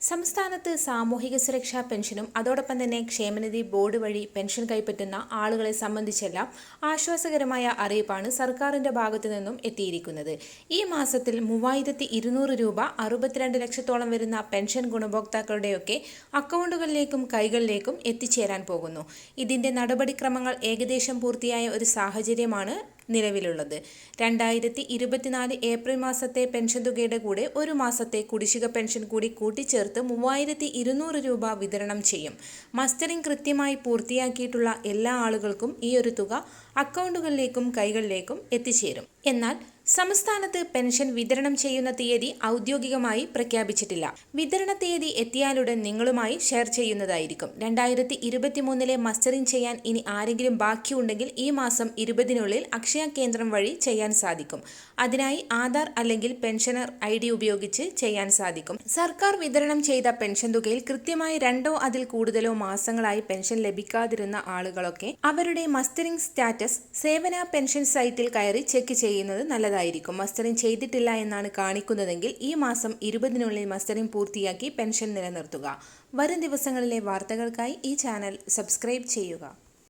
സംസ്ഥാനത്ത് സാമൂഹിക സുരക്ഷാ പെൻഷനും അതോടൊപ്പം തന്നെ ക്ഷേമനിധി ബോർഡ് വഴി പെൻഷൻ കൈപ്പറ്റുന്ന ആളുകളെ സംബന്ധിച്ചെല്ലാം ആശ്വാസകരമായ അറിയിപ്പാണ് സർക്കാരിന്റെ ഭാഗത്തു നിന്നും എത്തിയിരിക്കുന്നത്. ഈ മാസത്തിൽ മൂവായിരത്തി ഇരുന്നൂറ് രൂപ അറുപത്തിരണ്ട് ലക്ഷത്തോളം വരുന്ന പെൻഷൻ ഗുണഭോക്താക്കളുടെയൊക്കെ അക്കൗണ്ടുകളിലേക്കും കൈകളിലേക്കും എത്തിച്ചേരാൻ പോകുന്നു. ഇതിന്റെ നടപടിക്രമങ്ങൾ ഏകദേശം പൂർത്തിയായ ഒരു സാഹചര്യമാണ് നിലവിലുള്ളത്. രണ്ടായിരത്തി ഇരുപത്തിനാല് ഏപ്രിൽ മാസത്തെ പെൻഷൻ തുകയുടെ കൂടെ ഒരു മാസത്തെ കുടിശ്ശിക പെൻഷൻ കൂടി കൂട്ടിച്ചേർത്ത് മൂവായിരത്തി ഇരുന്നൂറ് രൂപ വിതരണം ചെയ്യും. മസ്റ്ററിംഗ് കൃത്യമായി പൂർത്തിയാക്കിയിട്ടുള്ള എല്ലാ ആളുകൾക്കും ഈ ഒരു തുക അക്കൗണ്ടുകളിലേക്കും കൈകളിലേക്കും എത്തിച്ചേരും. എന്നാൽ സംസ്ഥാനത്ത് പെൻഷൻ വിതരണം ചെയ്യുന്ന തീയതി ഔദ്യോഗികമായി പ്രഖ്യാപിച്ചിട്ടില്ല. വിതരണ തീയതി എത്തിയാലുടൻ നിങ്ങളുമായി ഷെയർ ചെയ്യുന്നതായിരിക്കും. രണ്ടായിരത്തി ഇരുപത്തി മൂന്നിലെ മസ്റ്ററിംഗ് ചെയ്യാൻ ഇനി ആരെങ്കിലും ബാക്കിയുണ്ടെങ്കിൽ ഈ മാസം ഇരുപതിനുള്ളിൽ അക്ഷയ കേന്ദ്രം വഴി ചെയ്യാൻ സാധിക്കും. അതിനായി ആധാർ അല്ലെങ്കിൽ പെൻഷനർ ഐ ഡി ഉപയോഗിച്ച് ചെയ്യാൻ സാധിക്കും. സർക്കാർ വിതരണം ചെയ്ത പെൻഷൻ തുകയിൽ കൃത്യമായി രണ്ടോ അതിൽ കൂടുതലോ മാസങ്ങളായി പെൻഷൻ ലഭിക്കാതിരുന്ന ആളുകളൊക്കെ അവരുടെ മസ്റ്ററിംഗ് സ്റ്റാറ്റസ് സേവന പെൻഷൻ സൈറ്റിൽ കയറി ചെക്ക് ചെയ്യുന്നത് നല്ലതായിരിക്കും മസ്റ്ററിംഗ് ചെയ്തിട്ടില്ല എന്നാണ് കാണിക്കുന്നതെങ്കിൽ ഈ മാസം ഇരുപതിനുള്ളിൽ മസ്റ്ററിംഗ് പൂർത്തിയാക്കി പെൻഷൻ നിലനിർത്തുക. വരും ദിവസങ്ങളിലെ വാർത്തകൾക്കായി ഈ ചാനൽ സബ്സ്ക്രൈബ് ചെയ്യുക.